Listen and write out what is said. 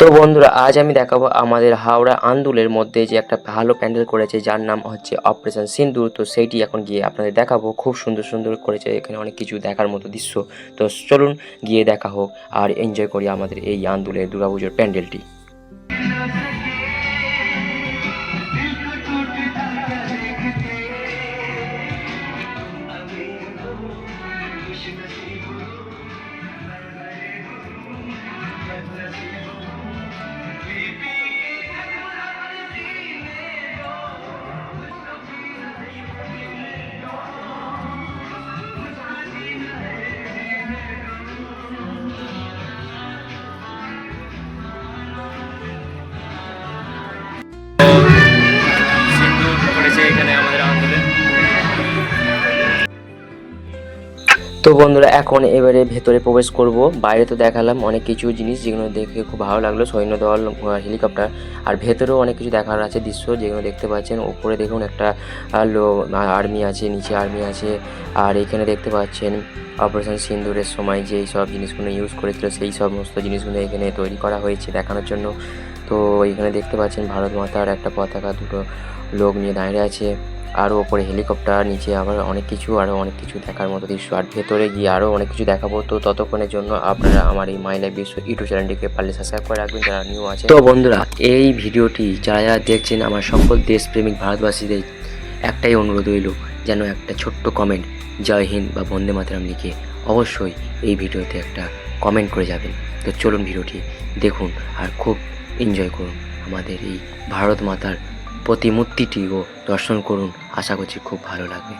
তো বন্ধুরা, আজ আমি দেখাবো আমাদের হাওড়া আন্দুলের মধ্যে যে একটা ভালো প্যান্ডেল করেছে, যার নাম হচ্ছে অপারেশন সিন্দুর। তো সেইটি এখন গিয়ে আপনাদের দেখাবো। খুব সুন্দর সুন্দর করেছে, এখানে অনেক কিছু দেখার মতো দৃশ্য। তো চলুন, গিয়ে দেখা হোক আর এনজয় করি আমাদের এই আন্দুলের দুর্গাপুজোর প্যান্ডেলটি। তো বন্ধুরা, এখন এবারে ভেতরে প্রবেশ করব। বাইরে তো দেখালাম অনেক কিছু জিনিস যেগুলো দেখে খুব ভালো লাগল। সৈন্যদল হেলিকপ্টার আর ভেতরেও অনেক কিছু দেখার আছে দৃশ্য যেগুলো দেখতে পাচ্ছেন। উপরে দেখুন একটা লো আর্মি আছে, নিচে আর্মি আছে। আর এখানে দেখতে পাচ্ছেন অপারেশন সিন্দুরের সময় যেই সব জিনিসগুলো ইউজ করেছিল, সেই সমস্ত জিনিসগুলো এখানে তৈরি করা হয়েছে দেখানোর জন্য। তো এখানে দেখতে পাচ্ছেন ভারত মাতার একটা পতাকা, দুটো লোক নিয়ে দাঁড়িয়ে আছে। আরও ওপরে হেলিকপ্টার, নিচে আবার অনেক কিছু আরও অনেক কিছু দেখার মতো দৃশ্য। আর ভেতরে গিয়ে আরও অনেক কিছু দেখাবো। তো ততক্ষণের জন্য আপনারা আমার এই মাই লাইফ বিশ্ব ইউটিউব চ্যানেলটিকে পারলে সাবস্ক্রাইব করে রাখবেন। যারা নিউ আছে, তো বন্ধুরা, এই ভিডিওটি যারা দেখছেন আমার সকল দেশপ্রেমিক ভারতবাসীদের একটাই অনুরোধ রইল, যেন একটা ছোট্ট কমেন্ট জয় হিন্দ বা বন্দে মাতরম লিখে অবশ্যই এই ভিডিওতে একটা কমেন্ট করে যাবেন। তো চলুন ভিডিওটি দেখুন আর খুব এনজয় করুন আমাদের এই ভারত মাতার প্রতিমূর্তিটিও দর্শন করুন। আশা করছি খুব ভালো লাগবে।